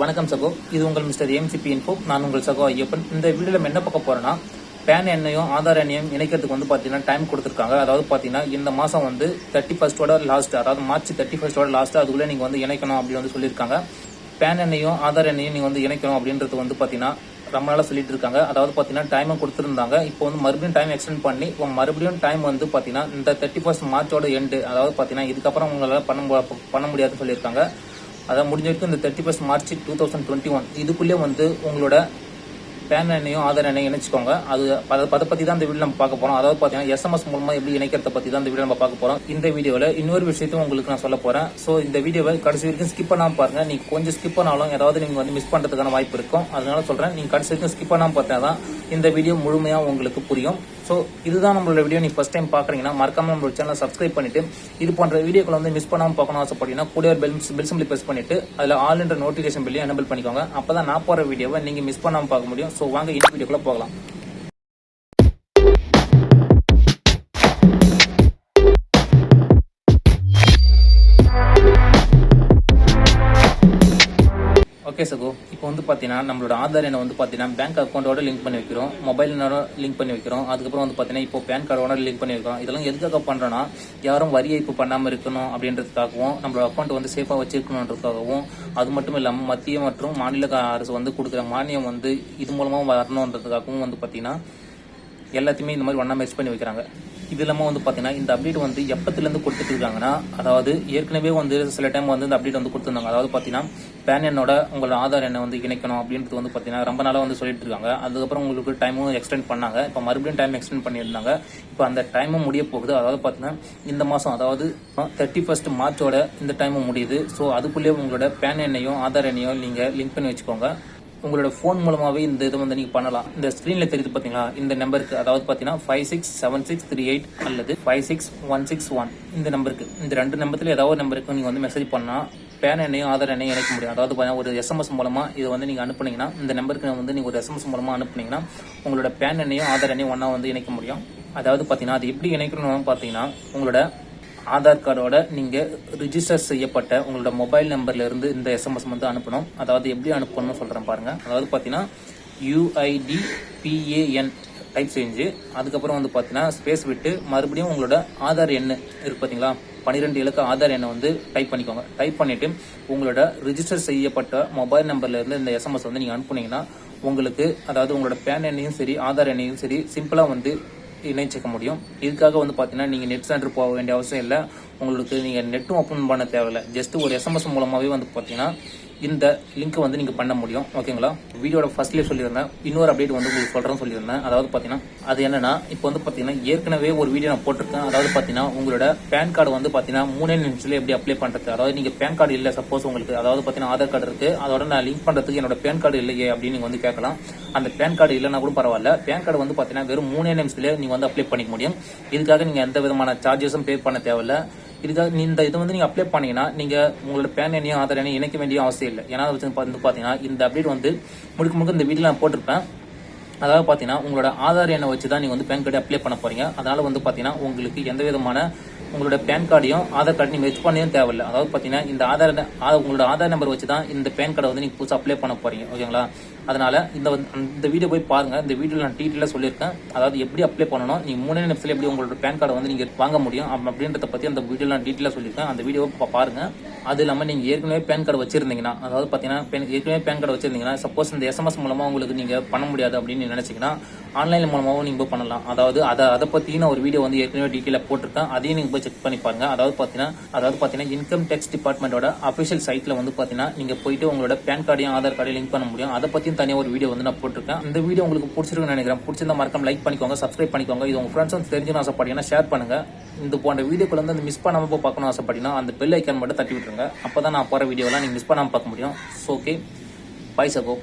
வணக்கம் சகோ. இது உங்கள் மிஸ்டர் எம்சிபி இன்ஃபோ நான் உங்கள் சகோ ஐயப்பன். இந்த வீடியோவில் நம்ம என்ன பார்க்க போறோம்னா பேன் எண்ணையும் ஆதார் எண்ணையும் இணைக்கிறதுக்கு வந்து பார்த்தீங்கன்னா டைம் கொடுத்துருக்காங்க. அதாவது பார்த்தீங்கன்னா இந்த மாதம் வந்து தேர்ட்டி ஃபர்ஸ்டோட லாஸ்ட் அதாவது மார்ச் தேர்ட்டி ஃபர்ஸ்டோட லாஸ்ட் அதுக்குள்ளே நீங்கள் வந்து இணைக்கணும் அப்படின்னு வந்து சொல்லியிருக்காங்க. பேன் எண்ணையும் ஆதார் எண்ணையும் நீங்கள் வந்து இணைக்கணும் அப்படின்றது வந்து பார்த்தீங்கன்னா ரொம்ப நாளாக சொல்லிட்டு இருக்காங்க. அதாவது பார்த்தீங்கன்னா டைமும் கொடுத்துருந்தாங்க. இப்போ வந்து மறுபடியும் டைம் எக்ஸ்டெண்ட் பண்ணி இப்போ மறுபடியும் டைம் வந்து பார்த்தீங்கன்னா இந்த தேர்ட்டி ஃபர்ஸ்ட் மார்ச்சோட எண்டு அதாவது பார்த்தீங்கன்னா இதுக்கப்புறம் உங்களால் பண்ண பண்ண முடியாதுன்னு சொல்லியிருக்காங்க. அதான் முடிஞ்ச வரைக்கும் இந்த thirty first March two thousand twenty one இதுக்குள்ளே வந்து உங்களோட பேன் எண்ணையும் ஆதார் எண்ணையும் இணைச்சிக்கோங்க. அது அதை பற்றி தான் இந்த வீடியோ நம்ம பார்க்க போகிறோம் அதாவது பார்த்தீங்கன்னா எஸ்எம்எஸ் மூலமாக எப்படி இணைக்கிறத பற்றி தான் இந்த வீடியோ நம்ம பார்க்க போகிறோம் இந்த வீடியோவில் இன்னொரு விஷயத்தையும் உங்களுக்கு நான் சொல்ல போகிறேன் ஸோ இந்த வீடியோவை கடைசி வரைக்கும் ஸ்கிப் பண்ணாமல் பாருங்கள் நீங்கள் கொஞ்சம் ஸ்கிப் பண்ணாலும் ஏதாவது நீங்கள் வந்து மிஸ் பண்ணுறதுக்கான வாய்ப்பு இருக்கும். அதனால சொல்கிறேன் நீங்கள் கடைசி வரைக்கும் ஸ்கிப் பண்ணாமல் பார்த்தா தான் இந்த வீடியோ முழுமையாக உங்களுக்கு புரியும். ஸோ இதுதான் நம்மளோட வீடியோ நீ ஃபஸ்ட் டைம் பார்க்குறீங்கன்னா மறக்காம நம்மளோட சேனலை சப்ஸ்கிரைப் பண்ணிட்டு இது போன்ற வீடியோக்களை வந்து மிஸ் பண்ணாமல் பார்க்கணும் ஆசைப்பட்டீங்கன்னா கூட ஒரு பெல் பெல் சிம்பிளி ப்ரெஸ் பண்ணிட்டு அதில் ஆல் என்ற நோட்டிஃபிகேஷன் பில்லையும் எனபிள் பண்ணிக்கோங்க. அப்போ தான் நான் போகிற வீடியோவை நீங்கள் மிஸ் பண்ணாமல் பார்க்க முடியும். ஸோ வாங்க இந்த வீடியோக்குள்ளே போகலாம். ஓகே சகோ இப்போ வந்து பார்த்தீங்கன்னா நம்மளோட ஆதார் எண்ணை வந்து பார்த்தீங்கன்னா பேங்க் அக்கௌண்ட்டோட லிங்க் பண்ணி வைக்கிறோம். மொபைல் எண்ணோட லிங்க் பண்ணி வைக்கிறோம். அதுக்கப்புறம் வந்து பார்த்தீங்கன்னா இப்போ பேன் கார்டோட லிங்க் பண்ணி வைக்கிறோம். இதெல்லாம் எதுக்காக பண்ணுறோன்னா யாரும் வரி ஏய்ப்பு பண்ணாமல் இருக்கணும் அப்படின்றதுக்காகவும் நம்மளோட அக்கௌண்ட் வந்து சேஃபாக வச்சிருக்கணுன்றதுக்காகவும் அது மட்டும் இல்லாமல் மத்திய மற்றும் மாநில அரசு வந்து கொடுக்குற மானியம் வந்து இது மூலமாக வரணுன்றதுக்காகவும் வந்து பார்த்தீங்கன்னா எல்லாத்தையுமே இந்த மாதிரி ஒன்றா மெர்ஜ் பண்ணி வைக்கிறாங்க. இது இல்லாமல் வந்து பார்த்தீங்கன்னா இந்த அப்டேட் வந்து எப்பத்துலேருந்து கொடுத்துட்டு இருக்காங்கன்னா அதாவது ஏற்கனவே வந்து சில டைம் வந்து இந்த அப்டேட் வந்து கொடுத்துருந்தாங்க. அதாவது பார்த்தீங்கன்னா பேன் எண்ணோட உங்களோட ஆதார் எண்ணை வந்து இணைக்கணும் அப்படின்றது வந்து பார்த்தீங்கன்னா ரொம்ப நாளாக வந்து சொல்லிட்டு இருக்காங்க அதுக்கப்புறம் உங்களுக்கு டைமும் எக்ஸ்டெண்ட் பண்ணாங்க. இப்போ மறுபடியும் டைம் எக்ஸ்டெண்ட் பண்ணியிருந்தாங்க. இப்போ அந்த டைமும் முடிய போகுது. அதாவது பார்த்தீங்கன்னா இந்த மாதம் அதாவது தேர்ட்டி ஃபர்ஸ்ட் மார்ச்சோட இந்த டைமும் முடியுது. ஸோ அதுக்குள்ளேயே உங்களோட பேன் எண்ணையும் ஆதார் எண்ணையும் நீங்கள் லிங்க் பண்ணி வச்சுக்கோங்க. உங்களோட ஃபோன் மூலமாகவே இந்த இது வந்து நீங்கள் பண்ணலாம். இந்த ஸ்க்ரீனில் தெரியுது பார்த்தீங்களா இந்த நம்பருக்கு அதாவது பார்த்தீங்கன்னா five six seven six three eight அல்லது five six one six one இந்த நம்பருக்கு இந்த ரெண்டு நம்பர்ல ஏதாவது நம்பருக்கு நீங்கள் வந்து மெசேஜ் பண்ணால் பேன் எண்ணையும் ஆதார் எண்ணையும் இணைக்க முடியும். அதாவது பார்த்தீங்கன்னா ஒரு எஸ்எம்எஸ் மூலமாக இதை வந்து நீங்கள் அனுப்புனீங்கன்னா இந்த நம்பருக்கு வந்து நீங்கள் ஒரு எஸ்எம்எஸ் மூலமாக அனுப்புனீங்கன்னா உங்களோட பேன் எண்ணையும் ஆதார் எண்ணையும் ஒன்றா வந்து இணைக்க முடியும். அதாவது பார்த்தீங்கன்னா அது எப்படி இணைக்கணும்னு பார்த்தீங்கன்னா உங்களோட ஆதார் கார்டோட நீங்கள் ரிஜிஸ்டர் செய்யப்பட்ட உங்களோட மொபைல் நம்பர்லேருந்து இந்த எஸ்எம்எஸ் வந்து அனுப்பணும். அதாவது எப்படி அனுப்பணும்னு சொல்கிறேன் பாருங்கள் அதாவது பார்த்தீங்கன்னா யூஐடி பிஏஎன் டைப் செஞ்சு அதுக்கப்புறம் வந்து பார்த்தீங்கன்னா ஸ்பேஸ் விட்டு மறுபடியும் உங்களோட ஆதார் எண் இருக்கு பார்த்தீங்களா பன்னிரெண்டு இலக்க ஆதார் எண்ணை வந்து டைப் பண்ணிக்கோங்க. டைப் பண்ணிவிட்டு உங்களோட ரிஜிஸ்டர் செய்யப்பட்ட மொபைல் நம்பர்லேருந்து இந்த எஸ்எம்எஸ் வந்து நீங்கள் அனுப்புனீங்கன்னா உங்களுக்கு அதாவது உங்களோட பேன் எண்ணையும் சரி ஆதார் எண்ணையும் சரி சிம்பிளாக வந்து இணைச்சிக்க முடியும். இதுக்காக வந்து பார்த்தீங்கன்னா நீங்கள் நெட் சென்டர் போக வேண்டிய அவசியம் இல்லை. உங்களுக்கு நீங்கள் நெட்டும் ஓப்பன் பண்ண தேவையில்ல. ஜஸ்ட் ஒரு எஸ்எம்எஸ் மூலமாகவே வந்து பார்த்தீங்கன்னா இந்த லிங்க்கை வந்து நீங்கள் பண்ண முடியும். ஓகேங்களா வீடியோட ஃபர்ஸ்ட்லேயே சொல்லியிருந்தேன். இன்னொரு அப்டேட் வந்து உங்களுக்கு சொல்கிறேன்னு சொல்லியிருந்தேன். அதாவது பார்த்தீங்கன்னா அது என்னன்னா இப்போ வந்து பார்த்தீங்கன்னா ஏற்கனவே ஒரு வீடியோ நான் போட்டிருக்கேன். அதாவது பார்த்தீங்கன்னா உங்களோட பேன் கார்டு வந்து பார்த்தீங்கன்னா மூணே நிமிஷத்தில் எப்படி அப்ளை பண்ணுறது அதாவது நீங்கள் பேன் கார்டு இல்லை சப்போஸ் உங்களுக்கு அதாவது பார்த்தீங்கன்னா ஆதார் கார்டு இருக்குது அதோட நான் லிங்க் பண்ணுறதுக்கு என்னோட பேன் கார்டு இல்லையே அப்படின்னு நீங்கள் வந்து கேட்கலாம். அந்த பேன் கார்டு இல்லைன்னா கூட பரவாயில்ல. பேன் கார்டு வந்து பார்த்தீங்கன்னா வெறும் மூணே நிமிஷத்துலேயே நீங்கள் வந்து அப்ளை பண்ணிக்க முடியும். இதுக்காக நீங்கள் எந்த விதமான சார்ஜஸும் பே பண்ண தேவையில்ல. இதுதான் இந்த இதை வந்து நீங்கள் அப்ளை பண்ணீங்கன்னா நீங்கள் உங்களோட பேன் எண்ணையும் ஆதார் எண்ணையும் இணைக்க வேண்டிய அவசியம் இல்லை. ஏன்னா வந்து வந்து பார்த்தீங்கன்னா இந்த அப்டேட் வந்து முழுக்க முழுக்க இந்த வீடியோ நான் போட்டிருப்பேன். அதாவது பார்த்தீங்கன்னா உங்களோட ஆதார் எண்ணை வச்சு தான் நீங்கள் வந்து பேன் கார்டு அப்ளை பண்ண போறீங்க. அதனால வந்து பார்த்தீங்கன்னா உங்களுக்கு எந்த விதமான உங்களோட பேன் கார்டையும் ஆதார் கார்டு நீங்கள் மெச் பண்ணவும் தேவையில்லை. அதாவது பார்த்தீங்கன்னா இந்த ஆதார் ஆ- உங்களோட ஆதார் நம்பர் வச்சு தான் இந்த பேன் கார்டை வந்து நீங்கள் புதுசாக அப்ளை பண்ண போறீங்க. ஓகேங்களா? அதனால் இந்த இந்த வீடியோ போய் பாருங்கள் இந்த வீடியோவில் நான் டீட்டெயிலாக சொல்லியிருக்கேன். அதாவது எப்படி அப்ளை பண்ணணும் நீங்கள் மூணு நிமிஷத்தில் எப்படி உங்களோட பேன் கார்டை வந்து நீங்கள் வாங்க முடியும் அப்படின்றத பற்றி அந்த வீடியோவில் நான் டீட்டெயிலாக சொல்லியிருக்கேன். அந்த வீடியோவை பாருங்கள் அது இல்லாமல் நீங்கள் ஏற்கனவே பேன் கார்டு வச்சிருந்தீங்கன்னா அதாவது பார்த்தீங்கன்னா pen- ஏற்கனவே பேன் கார்டு வச்சிருந்தீங்கன்னா சப்போஸ் இந்த எஸ்எம்எஸ் மூலமாக உங்களுக்கு நீங்கள் பண்ண முடியாது அப்படின்னு நினச்சிங்கன்னா ஆன்லைன் மூலமாகவும் நீங்கள் போய் பண்ணலாம். அதாவது அதை அதை பற்றி நான் ஒரு வீடியோ வந்து ஏற்கனவே டீட்டெயிலாக போட்டிருக்கேன். அதையும் நீங்கள் போய் செக் பண்ணி பாருங்கள் அதாவது பார்த்தீங்கன்னா அதாவது பார்த்தீங்கன்னா இன்கம் டேக்ஸ் டிபார்ட்மெண்ட்டோட அஃபிஷியல் சைட்டில் வந்து பார்த்தீங்கன்னா நீங்கள் போயிட்டு உங்களோட பேன் கார்டையும் ஆதார் கார்டையும் லிங்க் பண்ண முடியும். அதை பற்றியும் தனியாக ஒரு வீடியோ வந்து நான் போட்டிருக்கேன். இந்த வீடியோ உங்களுக்கு பிடிச்சிருக்குன்னு நினைக்கிறேன். பிடிச்சிருந்தா மறக்காம லைக் பண்ணிக்கோங்க சப்ஸ்கிரைப் பண்ணிக்கோங்க. இது உங்கள் ஃப்ரெண்ட்ஸ் வந்து தெரிஞ்சுன்னு ஆசைப்பட்டீங்கன்னா ஷேர் பண்ணுங்க. இந்த போன்ற வீடியோக்குள்ள வந்து மிஸ் பண்ணாமல் போய் பார்க்கணும் ஆசைப்பட்டீங்கன்னா அந்த பெல் ஐக்கான் மட்டும் தட்டி விட்டுருங்க. அப்போ தான் நான் போகிற வீடியோலாம் நீங்கள் மிஸ் பண்ணாமல் பார்க்க முடியும். ஓகே பை சகோ.